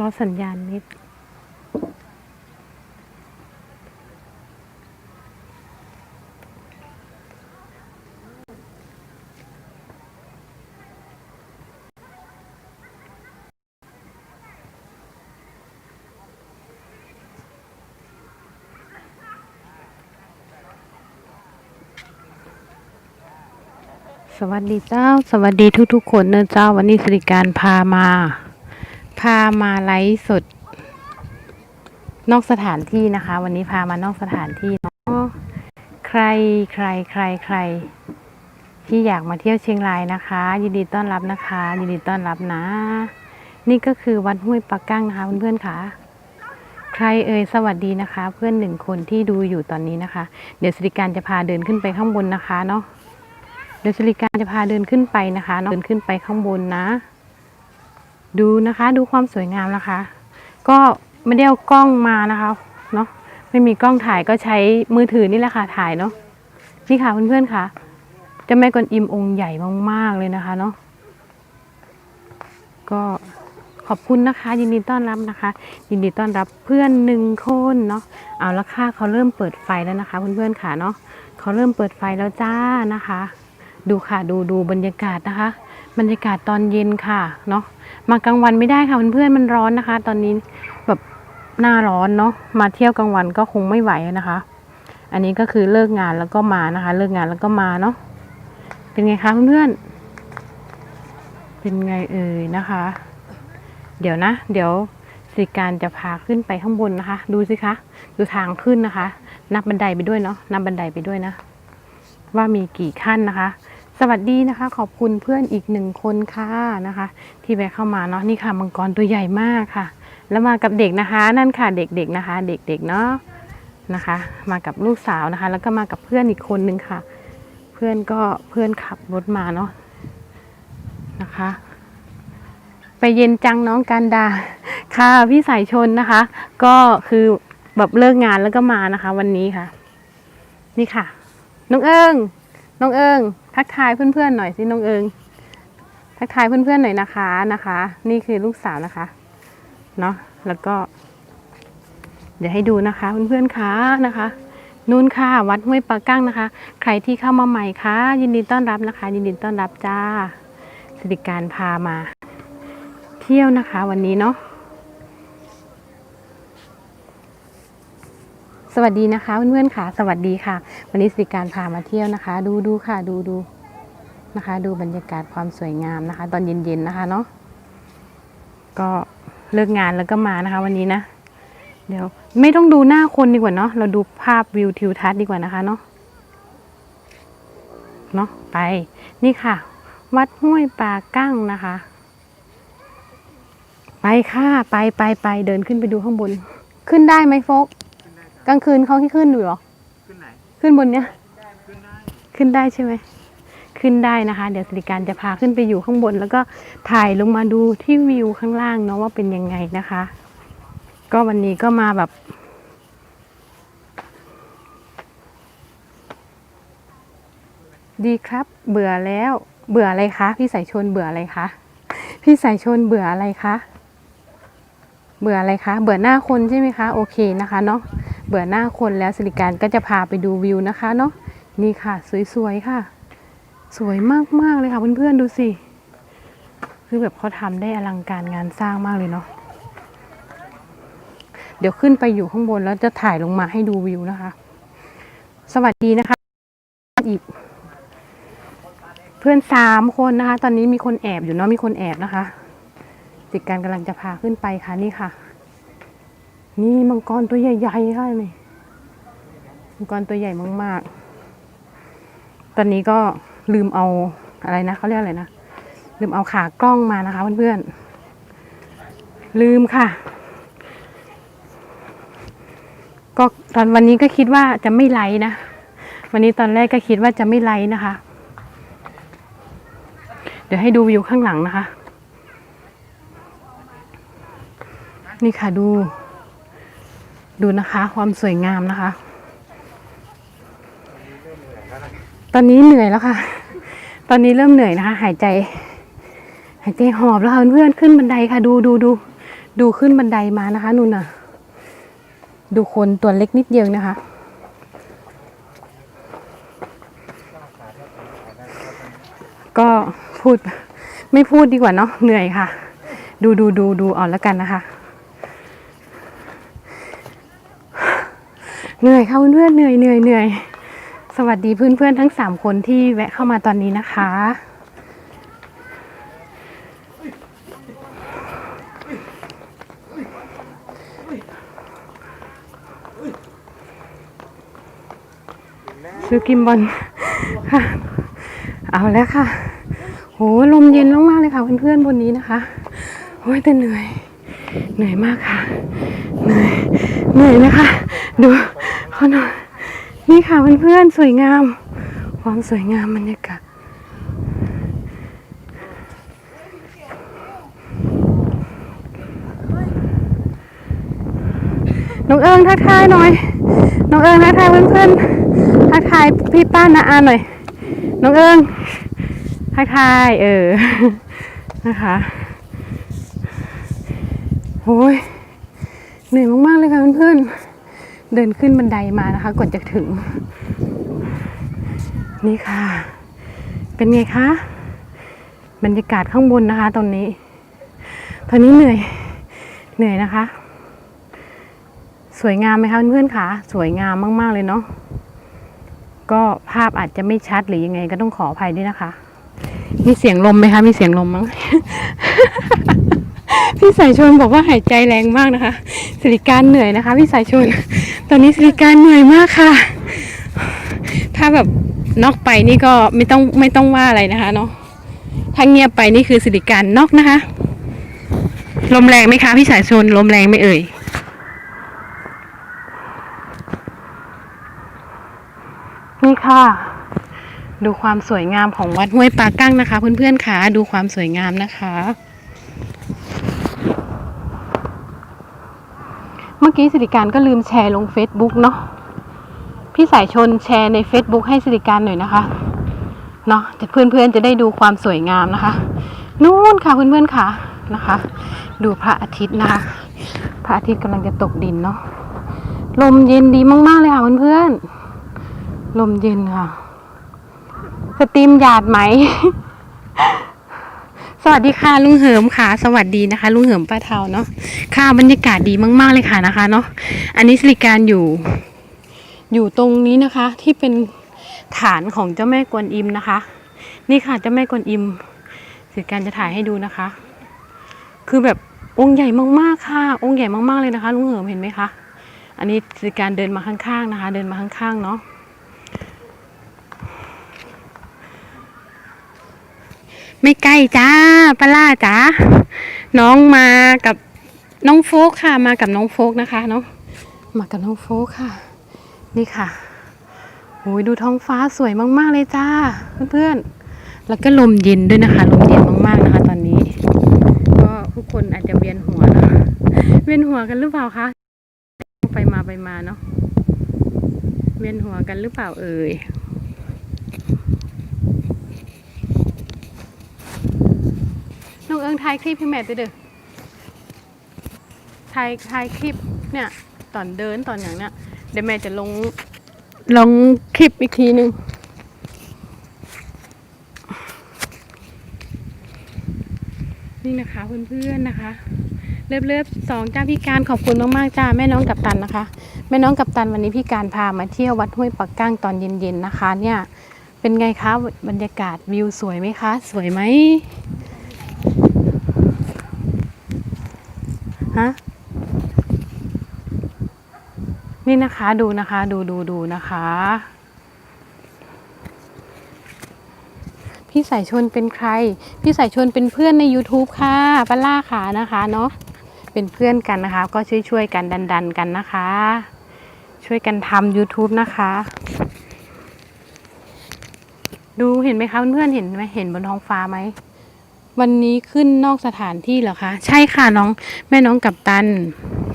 รอสัญญาณนิด สวัสดีเจ้า สวัสดีทุกๆคนนะเจ้า วันนี้สิริการพามา พามาไลฟ์สด นอกสถานที่นะคะ วันนี้พามานอกสถานที่เนาะใครใครใครใคร ที่อยากมาเที่ยวเชียงรายนะคะ ยินดีต้อนรับนะคะ ยินดีต้อนรับนะ นี่ก็คือวัดห้วยปักกั้งนะคะเพื่อนๆค่ะ ใครเอ่ยสวัสดีนะคะ เพื่อนหนึ่งคนที่ดูอยู่ตอนนี้นะคะ เดี๋ยวสิริการจะพาเดินขึ้นไปข้างบนนะคะเนาะเดี๋ยวสิริการจะพาเดินขึ้นไปนะคะเดินขึ้นไปข้างบนนะ ดูนะคะดูความสวยงามนะคะ ก็ไม่ได้เอากล้องมานะคะเนาะไม่มีกล้องถ่ายก็ใช้มือถือนี่แหละค่ะถ่ายเนาะนี่ค่ะเพื่อนๆค่ะเจะแม่กวนอิมองค์ใหญ่มากๆเลยนะคะเนาะก็ขอบคุณนะคะ ยินดีต้อนรับนะคะ ยินดีต้อนรับเพื่อนหนึ่งคนเนาะเอาละค่ะเขาเริ่มเปิดไฟแล้วนะคะ เพื่อนๆค่ะเนาะเขาเริ่มเปิดไฟแล้วจ้านะคะ ดูค่ะดูดูบรรยากาศนะคะ บรรยากาศตอนเย็นค่ะเนาะมากลางวันไม่ได้ค่ะเพื่อนๆมันร้อนนะคะ ตอนนี้แบบหน้าร้อนเนาะมาเที่ยวกลางวันก็คงไม่ไหวนะคะ อันนี้ก็คือเลิกงานแล้วก็มานะคะ เลิกงานแล้วก็มาเนาะเป็นไงคะเพื่อนๆเป็นไงเอ่ยนะคะ เดี๋ยวนะ เดี๋ยวสิการจะพาขึ้นไปข้างบนนะคะ ดูสิคะดูทางขึ้นนะคะ นับบันไดไปด้วยเนาะนับบันไดไปด้วยนะ ว่ามีกี่ขั้นนะคะ สวัสดีนะคะ ขอบคุณเพื่อนอีกหนึ่งคนค่ะนะคะ ที่แวะเข้ามาเนาะนี่ค่ะมังกรตัวใหญ่มากค่ะ แล้วมากับเด็กนะคะ นั่นค่ะเด็กๆนะคะ เด็กๆเนาะนะคะ มากับลูกสาวนะคะ แล้วก็มากับเพื่อนอีกคนนึงค่ะ เพื่อนก็เพื่อนขับรถมาเนาะนะคะ ไปเย็นจังน้องกันดาค่ะพี่สายชนนะคะ ก็คือแบบเลิกงานแล้วก็มานะคะ วันนี้ค่ะ นี่ค่ะน้องเอิง น้องเอิงทักทายเพื่อนๆหน่อยสิน้องเอิงทักทายเพื่อนๆหน่อยนะคะนะคะ นี่คือลูกสาวนะคะเนาะแล้วก็ เดี๋ยวให้ดูนะคะเพื่อนๆคะนะคะนู่นค่ะ วัดห้วยปลากั้งนะคะ ใครที่เข้ามาใหม่คะยินดีต้อนรับนะคะ ยินดีต้อนรับจ้าสิริการพามา เที่ยวนะคะวันนี้เนาะสวัสดีนะคะเพื่อนๆค่ะ สวัสดีค่ะ วันนี้สิการพามาเที่ยวนะคะ ดูดูค่ะดูดูนะคะ ดูบรรยากาศความสวยงามนะคะ ตอนเย็นๆนะคะเนาะก็เลิกงานแล้วก็มานะคะ วันนี้นะ เดี๋ยวไม่ต้องดูหน้าคนดีกว่าเนาะเราดูภาพวิวทิวทัศน์ดีกว่านะคะเนาะเนาะไปนี่ค่ะ วัดห้วยปลากั้งนะคะ ไปค่ะไปไปไปเดินขึ้นไปดูข้างบน ขึ้นได้ไหมโฟกกลางคืนเขาที่ขึ้นอยู่หรอ ขึ้นบนเนี้ย ขึ้นได้ใช่ไหม ขึ้นได้นะคะ เดี๋ยวสิริการจะพาขึ้นไปอยู่ข้างบน แล้วก็ถ่ายลงมาดูที่วิวข้างล่างเนาะว่าเป็นยังไงนะคะ ก็วันนี้ก็มาแบบดีครับ เบื่อแล้ว เบื่ออะไรคะ พี่สายชนเบื่ออะไรคะ พี่สายชนเบื่ออะไรคะ เบื่ออะไรคะ เบื่อหน้าคนใช่ไหมคะ โอเคนะคะเนาะ เบื่อหน้าคนแล้วสิริการก็จะพาไปดูวิวนะคะเนาะนี่ค่ะ สวยๆค่ะ สวยมากๆเลยค่ะเพื่อนๆดูสิคือแบบเขาทำได้อลังการงานสร้างมากเลยเนาะเดี๋ยวขึ้นไปอยู่ข้างบนแล้วจะถ่ายลงมาให้ดูวิวนะคะ สวัสดีนะคะอีก เพื่อนสามคนนะคะ ตอนนี้มีคนแอบอยู่เนาะมีคนแอบนะคะจิตการกำลังจะพาขึ้นไปค่ะนี่ค่ะ นี่มังกรตัวใหญ่ๆค่ะนี่มังกรตัวใหญ่มากๆ ตอนนี้ก็ลืมเอาอะไรนะเขาเรียกอะไรนะลืมเอาขากล้องมานะคะเพื่อนๆลืมค่ะ ก็ตอนวันนี้ก็คิดว่าจะไม่ไลนะ วันนี้ตอนแรกก็คิดว่าจะไม่ไลนะคะ เดี๋ยวให้ดูวิวข้างหลังนะคะ นี่ค่ะดู ดูนะคะความสวยงามนะคะ ตอนนี้เหนื่อยแล้วค่ะ ตอนนี้เริ่มเหนื่อยนะคะ หายใจ หายใจหอบแล้วค่ะเพื่อนขึ้นบันไดค่ะ ดูดูดูดูขึ้นบันไดมานะคะนุ่นน่ะ ดูคนตัวเล็กนิดเดียวนะคะ ก็พูดไม่พูดดีกว่าเนาะเหนื่อยค่ะ ดูดูดูดูเอาแล้วกันนะคะ เหนื่อยค่ะเพื่อนๆเหนื่อยเหนื่อยเหนื่อยสวัสดีเพื่อนเพื่อนๆทั้งสามคนที่แวะเข้ามาตอนนี้นะคะ ซื้อกิมบอลค่ะ เอาแล้วค่ะโหลมเย็นมากๆเลยค่ะเพื่อนๆบนนี้นะคะโอ้ยแต่เหนื่อย เหนื่อยมากค่ะ เหนื่อย เหนื่อยนะคะ ดู เขาหน่อยนี่ค่ะเพื่อนๆสวยงาม ความสวยงามบรรยากาศน้องเอิงทักทายหน่อย น้องเอิงทักทายเพื่อนๆทักทายพี่ป้านาอาหน่อย น้องเอิงทักทายเออ นะคะโอ้ยเหนื่อยมากๆเลยค่ะเพื่อนๆ เดินขึ้นบันไดมานะคะก่อนจะถึง นี่ค่ะ เป็นไงคะ บรรยากาศข้างบนนะคะ ตอนนี้ ตอนนี้เหนื่อยเหนื่อยนะคะ สวยงามไหมคะเพื่อนๆคะสวยงามมาก ๆ เลยเนาะก็ภาพอาจจะไม่ชัดหรือยังไงก็ต้องขออภัยด้วยนะคะ มีเสียงลมไหมคะ มีเสียงลมมั้ง พี่สายชนบอกว่าหายใจแรงมากนะคะสิริการเหนื่อยนะคะ พี่สายชน ตอนนี้สิริการเหนื่อยมากค่ะ ถ้าแบบนอกไปนี่ก็ไม่ต้องไม่ต้องว่าอะไรนะคะเนาะถ้าเงียบไปนี่คือสิริการนอกนะคะ ลมแรงไหมคะพี่สายชนลมแรงไม่เอ่ยนี่ค่ะ ดูความสวยงามของวัดห้วยปากั้งนะคะ เพื่อนๆค่ะดูความสวยงามนะคะ มื่อกี้สิริการก็ลืมแชร์ลง Facebook เนาะพี่สายชนแชร์ใน Facebook ให้สิริการหน่อยนะคะเนาะจะเพื่อนๆจะได้ดูความสวยงามนะคะ นู่นค่ะเพื่อนๆค่ะนะคะ ดูพระอาทิตย์นะคะพระอาทิตย์กำลังจะตกดินเนาะลมเย็นดีมากๆเลยค่ะเพื่อนๆลมเย็นค่ะ สตรีมหยาดไหม วัสดีค่ะลุงเหิมค่ะ สวัสดีนะคะ ลุงเหิมป้าเทาเนาะค่ะบรรยากาศดีมาก ๆ เลยค่ะนะคะเนาะอันนี้สิริการอยู่ อยู่ตรงนี้นะคะ ที่เป็นฐานของเจ้าแม่กวนอิมนะคะ นี่ค่ะเจ้าแม่กวนอิมสิริการจะถ่ายให้ดูนะคะ คือแบบองค์ใหญ่มากๆค่ะ องค์ใหญ่มากๆเลยนะคะ ลุงเหิมเห็นไหมคะอันนี้สิริการเดินมาข้างๆนะคะ เดินมาข้างๆเนาะ ไม่ใกล้จ้าปลาล่าจ้าน้องมากับน้องโฟกค่ะ มากับน้องโฟกนะคะเนาะมากับน้องโฟกค่ะ นี่ค่ะโอ้ยดูท้องฟ้าสวยมาก ๆ เลยจ้า เพื่อนๆ แล้วก็ลมเย็นด้วยนะคะ ลมเย็นมากๆนะคะ ตอนนี้ ก็ผู้คนอาจจะเวียนหัวนะเวียนหัวกันหรือเปล่าคะไปมาไปมาเนาะเวียนหัวกันหรือเปล่าเอ่ย น้องเอิงถ่ายคลิปให้แม่ด้วยเด้อถ่ายถ่ายคลิปเนี่ยตอนเดินตอนอย่างเนี้ยเดี๋ยวแม่จะลงลงคลิปอีกทีหนึ่งนี่นะคะเพื่อนๆนะคะ เลิฟเลิฟสองจ้าพี่การขอบคุณมากๆจ้าแม่น้องกับตันนะคะ แม่น้องกับตันวันนี้พี่การพามาเที่ยววัดห้วยปักกั้งตอนเย็นๆนะคะ เนี่ยเป็นไงคะบรรยากาศวิวสวยไหมคะ สวยไหม ฮะนี่นะคะดูนะคะดูดูดูนะคะ พี่สายชนเป็นใคร พี่สายชนเป็นเพื่อนใน YouTube ค่ะปาล่าขานะคะเนาะเป็นเพื่อนกันนะคะ ก็ช่วยช่วยกันดันดันกันนะคะ ช่วยกันทำ YouTube นะคะ ดูเห็นไหมคะเพื่อนเห็นไหมเห็นบนท้องฟ้าไหม วันนี้ขึ้นนอกสถานที่เหรอคะ ใช่ค่ะน้องแม่น้องกับตัน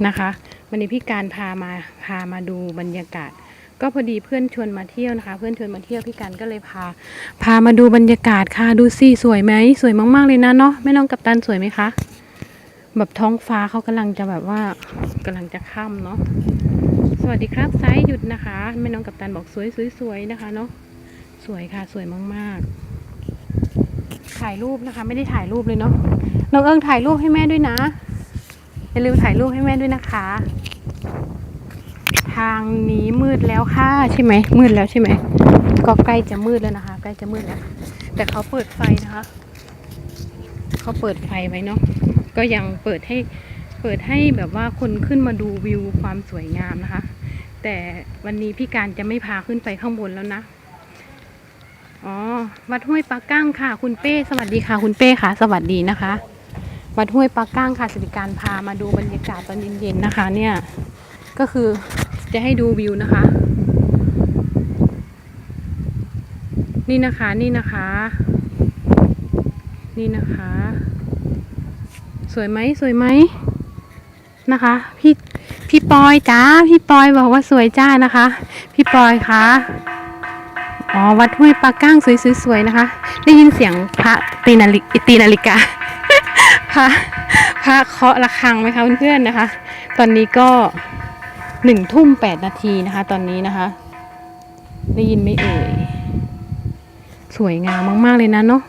นะคะ วันนี้พี่การพามาพามาดูบรรยากาศ ก็พอดีเพื่อนชวนมาเที่ยวนะคะ เพื่อนชวนมาเที่ยวพี่การก็เลยพา พามาดูบรรยากาศค่ะดูสิสวยไหมสวยมากๆเลยนะเนาะแม่น้องกับตันสวยไหมคะแบบท้องฟ้าเขากำลังจะแบบว่ากำลังจะค่ำเนาะสวัสดีครับไซส์หยุดนะคะแม่น้องกับตันบอกสวยสวยสวยนะคะเนาะสวยค่ะสวยมากๆ ถ่ายรูปนะคะ ไม่ได้ถ่ายรูปเลยเนาะน้องเอิงถ่ายรูปให้แม่ด้วยนะอย่าลืมถ่ายรูปให้แม่ด้วยนะคะ ทางนี้มืดแล้วค่ะใช่ไหมมืดแล้วใช่ไหมก็ใกล้จะมืดแล้วนะคะ ใกล้จะมืดแล้ว แต่เขาเปิดไฟนะคะเขาเปิดไฟไว้เนาะก็ยังเปิดให้เปิดให้แบบว่าคนขึ้นมาดูวิวความสวยงามนะคะ แต่วันนี้พี่การจะไม่พาขึ้นไปข้างบนแล้วนะ อ๋อ วัดห้วยปลาก้างค่ะ คุณเป้ สวัสดีค่ะ คุณเป้ค่ะ สวัสดีนะคะ วัดห้วยปลาก้างค่ะสิริการพามาดูบรรยากาศตอนเย็นๆนะคะ เนี่ย ก็คือจะให้ดูวิวนะคะ นี่นะคะนี่นะคะ นี่นะคะ สวยไหมสวยไหมนะคะ พี่พี่ปอยจ้าพี่ปอยบอกว่าสวยจ้านะคะ พี่ปอยคะ อ๋อวัดห้วยปลาก้างสวยๆนะคะ ได้ยินเสียงพระตีนาฬิกตีนาฬิกาพระพระเคาะระฆังไหมคะเพื่อนๆนะคะ ตอนนี้ก็หนึ่งทุ่มแปดนาทีนะคะ ตอนนี้นะคะ ได้ยินไหมเอ่ยสวยงามมาก ๆ เลยนะเนาะ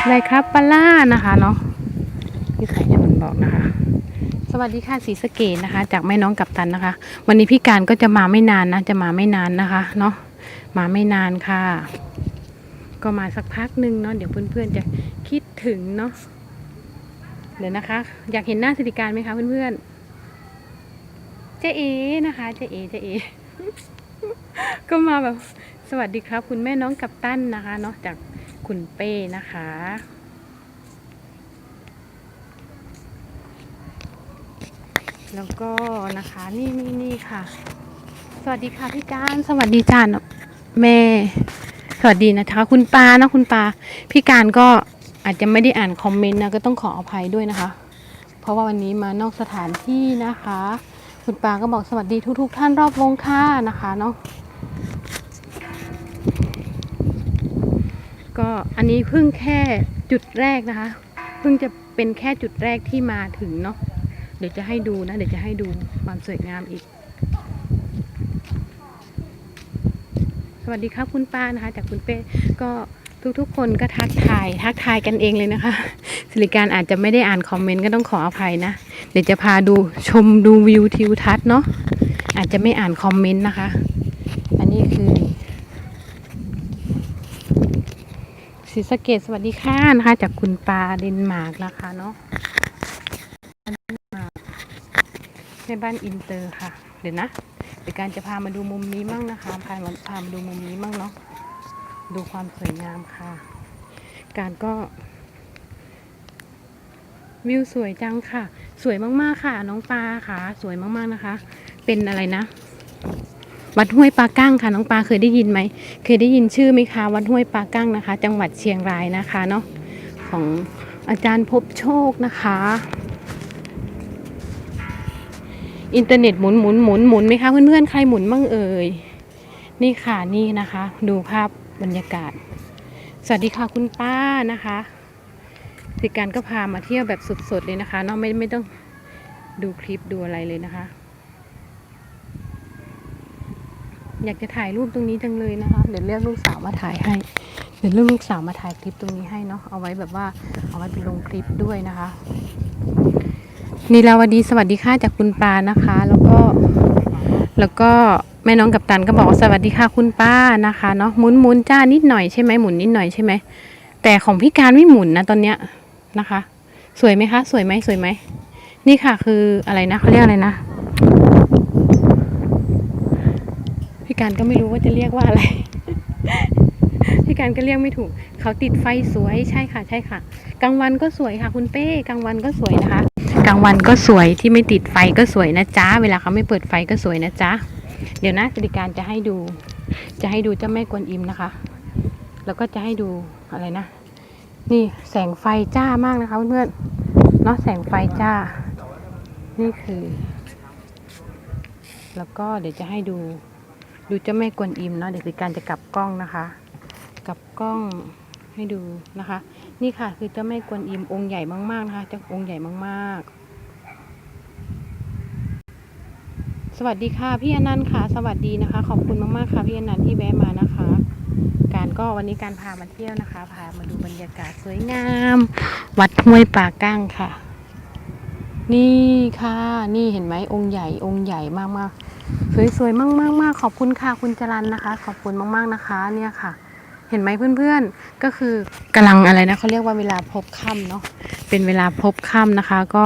อะไรครับปลาล่านะคะเนาะพี่ไข่ชนบอกนะคะ สวัสดีค่ะสีสเกตนะคะ จากแม่น้องกับตันนะคะ วันนี้พี่การก็จะมาไม่นานนะ จะมาไม่นานนะคะ เนาะ มาไม่นานค่ะ ก็มาสักพักหนึ่งเนาะเดี๋ยวเพื่อนๆจะคิดถึงเนาะเดี๋ยวนะคะ อยากเห็นหน้าสิริการไหมคะเพื่อนๆเจ๊เอนะคะเจ๊เอเจ๊เอก็มาแบบสวัสดีครับ คุณแม่น้องกับตั้นนะคะเนาะจากคุณเป้นะคะแล้วก็นะคะนี่นี่นี่ค่ะ สวัสดีค่ะพี่จานสวัสดีจาน แม่ สวัสดีนะคะ คุณปานะคุณปาพี่การก็อาจจะไม่ได้อ่านคอมเมนต์นะก็ต้องขออภัยด้วยนะคะ เพราะว่าวันนี้มานอกสถานที่นะคะ คุณปาก็บอกสวัสดีทุกๆท่านรอบวงค่ะนะคะเนาะก็อันนี้เพิ่งแค่จุดแรกนะคะ เพิ่งจะเป็นแค่จุดแรกที่มาถึงเนาะเดี๋ยวจะให้ดูนะ เดี๋ยวจะให้ดูความสวยงามอีก สวัสดีครับคุณป้านะคะ จากคุณเป้ก็ทุกๆ คนก็ทักทายทักทายกันเองเลยนะคะสิริการอาจจะไม่ได้อ่านคอมเมนต์ก็ต้องขออภัยนะ เดี๋ยวจะพาดูชมดูวิวทิวทัศน์เนาะอาจจะไม่อ่านคอมเมนต์นะคะ อันนี้คือศรีสะเกดสวัสดีค่ะนะคะ จากคุณปาเดนมาร์กนะคะเนาะในบ้านอินเตอร์ค่ะ เดี๋ยวนะ เดี๋ยวการจะพามาดูมุมนี้มั่งนะคะ พามาพามาดูมุมนี้มั่งเนาะ ดูความสวยงามค่ะ การก็ วิวสวยจังค่ะ สวยมากๆค่ะ น้องปลาค่ะ สวยมากๆนะคะ เป็นอะไรนะ วัดห้วยปลากั้งค่ะ น้องปลาเคยได้ยินไหม เคยได้ยินชื่อไหมคะ วัดห้วยปลากั้งนะคะ จังหวัดเชียงรายนะคะเนาะ ของอาจารย์พบโชคนะคะ อินเทอร์เน็ตหมุนหมุนหมุนหมุนไหมคะเพื่อนๆใครหมุนบ้างเอ่ยนี่ค่ะนี่นะคะ ดูภาพบรรยากาศ สวัสดีค่ะคุณป้านะคะสิการก็พามาเที่ยวแบบสดๆเลยนะคะเนาะไม่ไม่ต้องดูคลิปดูอะไรเลยนะคะ อยากจะถ่ายรูปตรงนี้จังเลยนะคะ เดี๋ยวเรียกลูกสาวมาถ่ายให้ เดี๋ยวเรียกลูกสาวมาถ่ายคลิปตรงนี้ให้เนาะเอาไว้แบบว่าเอาไว้เป็นลงคลิปด้วยนะคะ นีลาวดีสวัสดีค่ะจากคุณปานะคะ แล้วก็แล้วก็แม่น้องกับตันก็บอกสวัสดีค่ะคุณป้านะคะเนาะหมุนหมุนจ้านิดหน่อยใช่ไหมหมุนนิดหน่อยใช่ไหมแต่ของพี่การไม่หมุนนะตอนเนี้ยนะคะ สวยไหมคะ สวยไหมสวยไหมนี่ค่ะคืออะไรนะเขาเรียกอะไรนะพี่การก็ไม่รู้ว่าจะเรียกว่าอะไรพี่การก็เรียกไม่ถูก เขาติดไฟสวยใช่ค่ะ ใช่ค่ะกลางวันก็สวยค่ะ คุณเป้กลางวันก็สวยนะคะางวันก็สวยที่ไม่ติดไฟก็สวยนะจ๊ะ เวลาเขาไม่เปิดไฟก็สวยนะจ๊ะ เดี๋ยวนะสิริการจะให้ดู จะให้ดูเจ้าแม่กวนอิมนะคะ แล้วก็จะให้ดูอะไรนะ นี่แสงไฟจ้ามากนะคะเพื่อนๆเนาะแสงไฟจ้า นี่คือ แล้วก็เดี๋ยวจะให้ดู ดูเจ้าแม่กวนอิมเนาะเดี๋ยวสิการจะกลับกล้องนะคะ กลับกล้องให้ดูนะคะ นี่ค่ะคือเจ้าแม่กวนอิมองค์ใหญ่มากๆนะคะเจ้าองค์ใหญ่มากๆ สวัสดีค่ะพี่อนันต์ค่ะ สวัสดีนะคะ ขอบคุณมากๆค่ะพี่อนันต์ที่แวะมานะคะ การก็วันนี้การพามาเที่ยวนะคะพามาดูบรรยากาศสวยงาม วัดห้วยป่าก้างค่ะ นี่ค่ะ นี่เห็นไหมองค์ใหญ่องค์ใหญ่มากๆสวยๆมากๆมากขอบคุณค่ะคุณจรันนะคะ ขอบคุณมากๆนะคะ เนี่ยค่ะ เห็นไหมเพื่อนๆ ก็คือกำลังอะไรนะเขาเรียกว่าเวลาพบค่ำเนาะเป็นเวลาพบค่ำนะคะ ก็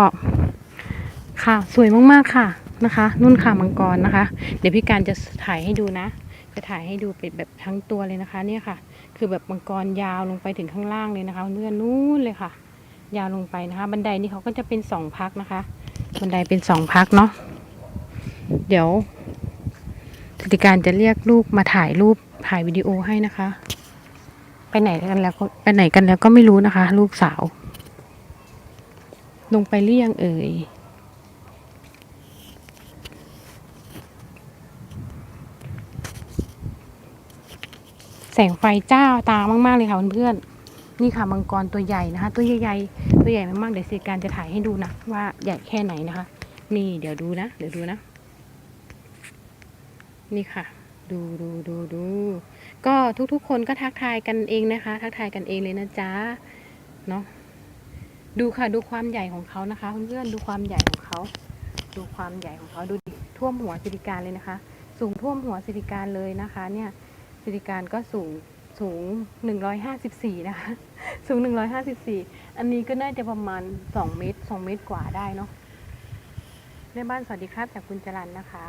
ค่ะ สวยมากๆค่ะ นะคะ นุ่นค่ะมังกรนะคะ เดี๋ยวพี่การจะถ่ายให้ดูนะ จะถ่ายให้ดูเป็นแบบทั้งตัวเลยนะคะ เนี่ยค่ะ คือแบบมังกรยาวลงไปถึงข้างล่างเลยนะคะเพื่อนนู้นเลยค่ะ ยาวลงไปนะคะ บันไดนี่เขาก็จะเป็นสองพักนะคะ บันไดเป็นสองพักเนาะเดี๋ยวธิติการจะเรียกลูกมาถ่ายรูปถ่ายวิดีโอให้นะคะ ไปไหนกันแล้วไปไหนกันแล้วก็ไม่รู้นะคะ ลูกสาว ลงไปหรือยังเอ่ย งไฟจ้าตามาก ๆ เลยค่ะเพื่อนๆนี่ค่ะมังกรตัวใหญ่นะคะ ตัวใหญ่ๆตัวใหญ่มากๆเดี๋ยวสิการจะถ่ายให้ดูนะว่าใหญ่แค่ไหนนะคะ นี่เดี๋ยวดูนะ เดี๋ยวดูนะ นี่ค่ะ ดูดูดูดูก็ทุกๆ คนก็ทักทายกันเองนะคะ ทักทายกันเองเลยนะจ๊ะเนาะดูค่ะดูความใหญ่ของเขานะคะเพื่อนๆดูความใหญ่ของเขา ดูความใหญ่ของเขาดูดิท่วมหัวสิริการเลยนะคะ สูงท่วมหัวสิริการเลยนะคะ เนี่ย สิริการก็สูงสูง 154 นะคะ สูง 154 อันนี้ก็น่าจะประมาณ 2 เมตร 2 เมตรกว่าได้เนาะแม่บ้านสวัสดีครับจากคุณจรันนะคะ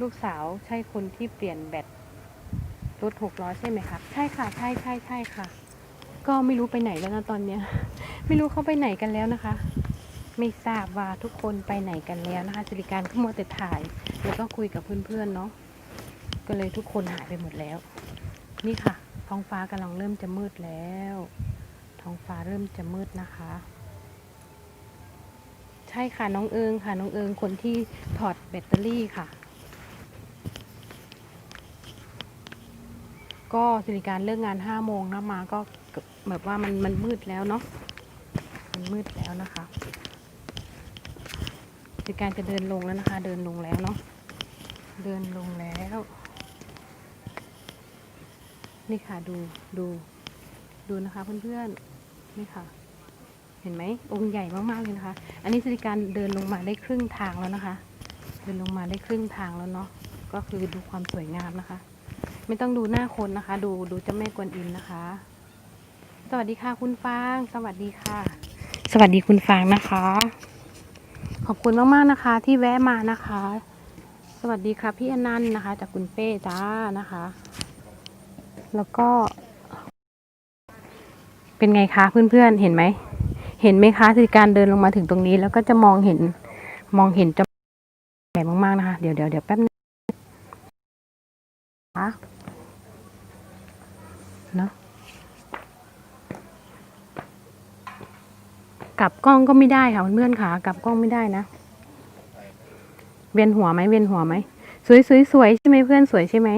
ลูกสาวใช่คนที่เปลี่ยนแบตรถหกล้อใช่ไหมครับ ใช่ค่ะ ใช่ใช่ใช่ค่ะ ก็ไม่รู้ไปไหนแล้วนะตอนเนี้ย ไม่รู้เขาไปไหนกันแล้วนะคะ ไม่ทราบว่าทุกคนไปไหนกันแล้วนะคะสิริการก็มัวแต่ถ่าย แล้วก็คุยกับเพื่อนๆเนาะก็เลยทุกคนหายไปหมดแล้ว นี่ค่ะ ท้องฟ้ากำลังเริ่มจะมืดแล้ว ท้องฟ้าเริ่มจะมืดนะคะ ใช่ค่ะน้องเอิงค่ะน้องเอิงคนที่ถอดแบตเตอรี่ค่ะ ก็สิริการเลิกงานห้าโมงนะมาก็แบบว่ามันมันมืดแล้วเนาะมันมืดแล้วนะคะ สิริการจะเดินลงแล้วนะคะ เดินลงแล้วเนาะเดินลงแล้ว นี่ค่ะดูดูดูนะคะเพื่อนๆนี่ค่ะ เห็นไหมองค์ใหญ่มากๆเลยนะคะ อันนี้สิริการเดินลงมาได้ครึ่งทางแล้วนะคะ เดินลงมาได้ครึ่งทางแล้วเนาะก็คือดูความสวยงามนะคะ ไม่ต้องดูหน้าคนนะคะ ดูดูเจ้าแม่กวนอิมนะคะ สวัสดีค่ะคุณฟาง สวัสดีค่ะ สวัสดีคุณฟางนะคะ ขอบคุณมากๆนะคะ ที่แวะมานะคะ สวัสดีครับพี่อนันต์นะคะ จากคุณเป้จ้านะคะ แล้วก็ เป็นไงคะเพื่อนๆเห็นไหมเห็นไหมคะที่การเดินลงมาถึงตรงนี้ แล้วก็จะมองเห็นมองเห็นจะใหญ่มากๆนะคะ เดี๋ยวเดี๋ยวเดี๋ยวแป๊บนึงนะคะเนาะ กลับกล้องก็ไม่ได้ค่ะเพื่อนๆค่ะกลับกล้องไม่ได้นะ เวียนหัวไหมเวียนหัวไหมสวยสวยสวยใช่ไหมเพื่อนสวยใช่ไหม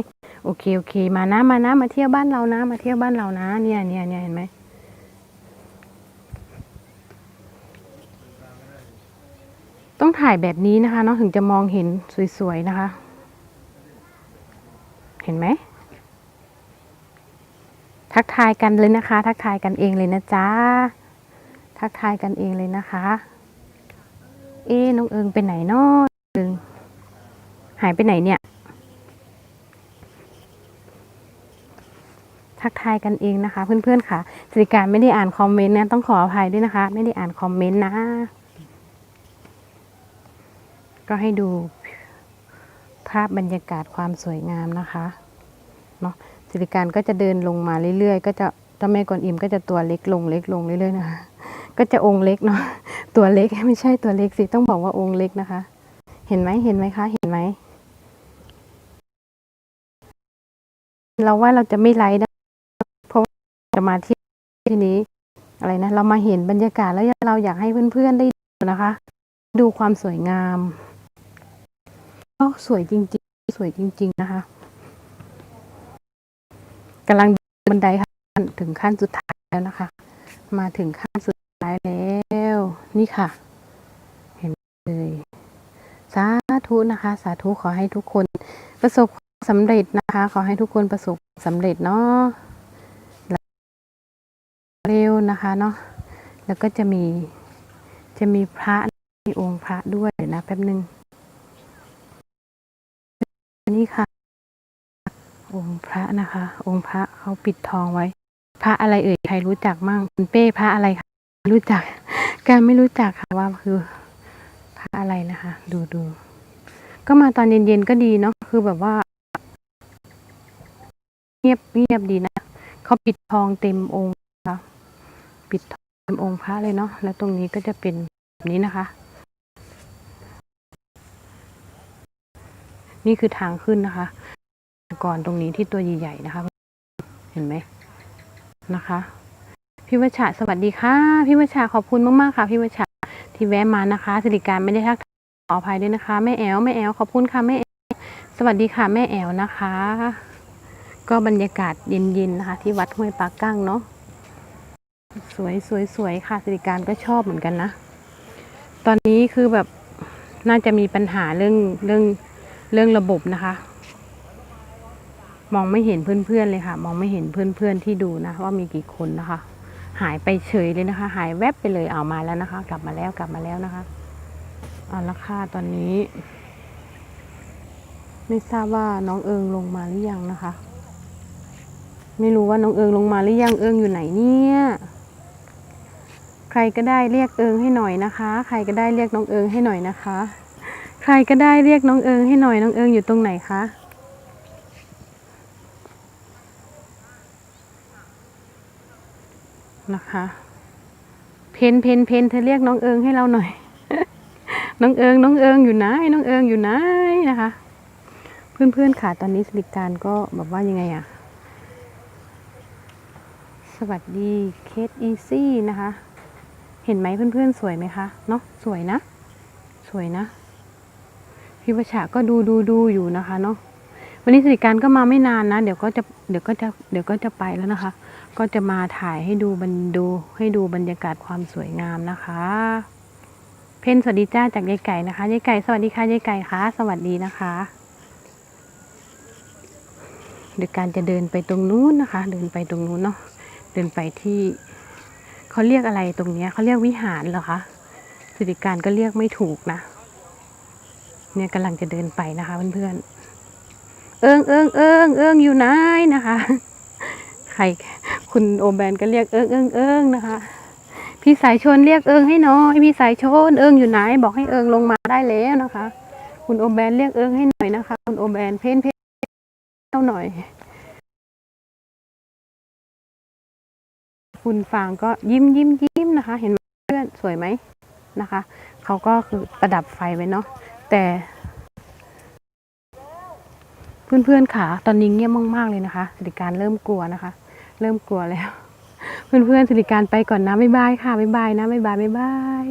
โอเคโอเค มานะมานะมาเที่ยวบ้านเรานะ มาเที่ยวบ้านเรานะ เนี่ยเนี่ยเนี่ยเห็นไหมต้องถ่ายแบบนี้นะคะเนาะถึงจะมองเห็นสวยๆนะคะ เห็นไหมทักทายกันเลยนะคะ ทักทายกันเองเลยนะจ๊ะ ทักทายกันเองเลยนะคะ เอ๊น้องเอิงไปไหนเนาะเอิงหายไปไหนเนี่ย ทักทายกันเองนะคะ เพื่อนๆค่ะสิการไม่ได้อ่านคอมเมนต์นะต้องขออภัยด้วยนะคะ ไม่ได้อ่านคอมเมนต์นะ ก็ให้ดูภาพบรรยากาศความสวยงามนะคะเนาะสิริการก็จะเดินลงมาเรื่อยๆ ก็จะเจ้าแม่กวนอิมก็จะตัวเล็กลงเล็กลงเรื่อยๆนะคะ ก็จะองค์เล็กเนาะตัวเล็กไม่ใช่ตัวเล็กสิต้องบอกว่าองค์เล็กนะคะ เห็นไหมเห็นไหมคะ เห็นไหมเราว่าเราจะไม่ไลฟ์นะเพราะจะมาที่ที่นี้ อะไรนะ เรามาเห็นบรรยากาศแล้วเราอยากให้เพื่อนๆได้ดูนะคะ ดูความสวยงามก็สวยจริง ๆ สวยจริง ๆ นะคะกำลังบันไดค่ะถึงขั้นสุดท้ายแล้วนะคะ มาถึงขั้นสุด นี่ค่ะ เห็นเลยสาธุนะคะ สาธุขอให้ทุกคนประสบความสำเร็จนะคะ ขอให้ทุกคนประสบความสำเร็จเนาะเร็วนะคะเนาะแล้วก็จะมีจะมีพระมีองค์พระด้วยนะแป๊บนึงนี่ค่ะ องค์พระนะคะ องค์พระเขาปิดทองไว้ พระอะไรเอ่ยใครรู้จักมั่งคุณเป้พระอะไรคะรู้จัก การไม่รู้จักค่ะว่าคือพระอะไรนะคะ ดูดูก็มาตอนเย็นๆก็ดีเนาะคือแบบว่า เงียบเงียบดีนะเขาปิดทองเต็มองค์นะคะปิดทองเต็มองค์พระเลยเนาะแล้วตรงนี้ก็จะเป็นแบบนี้นะคะ นี่คือทางขึ้นนะคะก่อนตรงนี้ที่ตัวใหญ่ๆนะคะ เห็นไหมนะคะ พี่วชชาสวัสดีค่ะ พี่วชชาขอบคุณมากๆค่ะ พี่วชชาที่แวะมานะคะสิริการไม่ได้ทักทายขออภัยด้วยนะคะแม่แอลแม่แอลขอบคุณค่ะแม่แอลสวัสดีค่ะแม่แอลนะคะ ก็บรรยากาศเย็นๆนะคะ ที่วัดห้วยปากกั้งเนาะสวยสวยสวยค่ะสิริการก็ชอบเหมือนกันนะ ตอนนี้คือแบบน่าจะมีปัญหาเรื่องเรื่องเรื่องระบบนะคะ มองไม่เห็นเพื่อนๆเลยค่ะ มองไม่เห็นเพื่อนๆที่ดูนะว่ามีกี่คนนะคะ หายไปเฉยเลยนะคะ หายแวบไปเลยเอามาแล้วนะคะ กลับมาแล้วกลับมาแล้วนะคะเอาละค่ะตอนนี้ ไม่ทราบว่าน้องเอิงลงมาหรือยังนะคะ ไม่รู้ว่าน้องเอิงลงมาหรือยังเอิงอยู่ไหนเนี่ยใครก็ได้เรียกเอิงให้หน่อยนะคะ ใครก็ได้เรียกน้องเอิงให้หน่อยนะคะ ใครก็ได้เรียกน้องเอิงให้หน่อยน้องเอิงอยู่ตรงไหนคะ นะคะ เพนเพนเพนเธอเรียกน้องเอิงให้เราหน่อย น้องเอิงน้องเอิงอยู่ไหนน้องเอิงอยู่ไหนนะคะ เพื่อนๆค่ะตอนนี้สลิปการก็แบบว่ายังไงอะสวัสดีเคสอีซี่นะคะ เห็นไหมเพื่อนๆ สวยไหมคะเนาะสวยนะ สวยนะพี่ประชาก็ดูดูดูอยู่นะคะเนาะวันนี้สลิปการก็มาไม่นานนะ เดี๋ยวก็จะเดี๋ยวก็จะเดี๋ยวก็จะไปแล้วนะคะ ก็จะมาถ่ายให้ดูบรรดูให้ดูบรรยากาศความสวยงามนะคะ เพนสวัสดีจ้าจากยายไก่นะคะยายไก่สวัสดีค่ะยายไก่ค่ะสวัสดีนะคะเดี๋ยวการจะเดินไปตรงนู้นนะคะ เดินไปตรงนู้นเนาะเดินไปที่เขาเรียกอะไรตรงเนี้ยเขาเรียกวิหารเหรอคะสิริการก็เรียกไม่ถูกนะ เนี่ยกำลังจะเดินไปนะคะเพื่อนๆเอิงเอิงเอิงเอิงอยู่ไหนนะคะ ใครคุณโอแบนก็เรียกเอิงเอิงเอิงนะคะ พี่สายชนเรียกเอิงให้หน้อย พี่สายชนเอิงอยู่ไหน บอกให้เอิงลงมาได้แล้วนะคะ คุณโอแบนเรียกเอิงให้หน่อยนะคะ คุณโอแบนเพ้นเพ้นเท่าหน่อย คุณฟางก็ยิ้มยิ้มยิ้มนะคะ เห็นเพื่อนสวยไหมนะคะ เขาก็คือประดับไฟไว้เนาะแต่เพื่อนๆค่ะ ตอนนี้เงียบมาก ๆ เลยนะคะสิริการเริ่มกลัวนะคะ เริ่มกลัวแล้ว เพื่อนๆสิริการไปก่อนนะบ๊ายบายค่ะบ๊ายบายนะบ๊ายบายบ๊ายบาย